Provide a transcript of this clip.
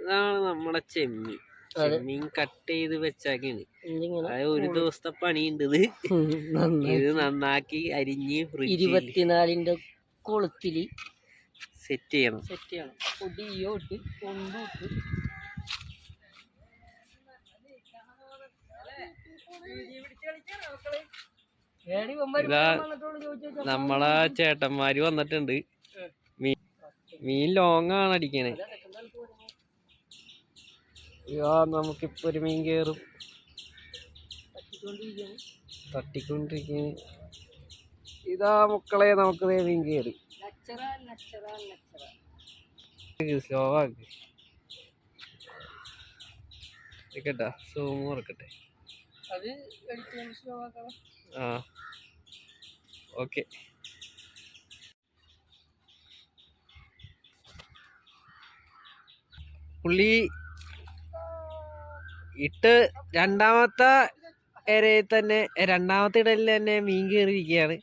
ഇതാണ് നമ്മുടെ ചെമ്മീൻ. ചെമ്മീൻ കട്ട് ചെയ്ത് വെച്ചാക്കാണ്. അതായത് ഒരു ദിവസത്തെ പണിയുണ്ട് ഇത് ഇത് നന്നാക്കി അരിഞ്ഞ് ഇരുപത്തിനാലിന്റെ കൊളുത്തിൽ സെറ്റ് ചെയ്യണം. സെറ്റ് ചെയ്യണം. പൊടിയോ ഇട്ട് ചോദിച്ചു നമ്മളെ ചേട്ടന്മാര് വന്നിട്ടുണ്ട്. മീൻ മീൻ ലോങ് ആണ് അടിക്കണേ. അയ്യോ നമുക്കിപ്പോ ഒരു മീൻ കേറും. തട്ടിക്കൊണ്ടിരിക്കുന്നു ഇതാ മക്കളെ നമുക്ക് മീൻ കയറി നച്ചറ സ്ലോ ആക്ക്. കേട്ടാ സൂം കുറക്കട്ടെ അത് എടുത്തുകൊണ്ട് ആ. ഓക്കെ പുള്ളി ഇട്ട് രണ്ടാമത്തെ ഇരയിൽ തന്നെ രണ്ടാമത്തെ ഇടലിൽ തന്നെ മീൻ കയറിയിരിക്കുകയാണ്.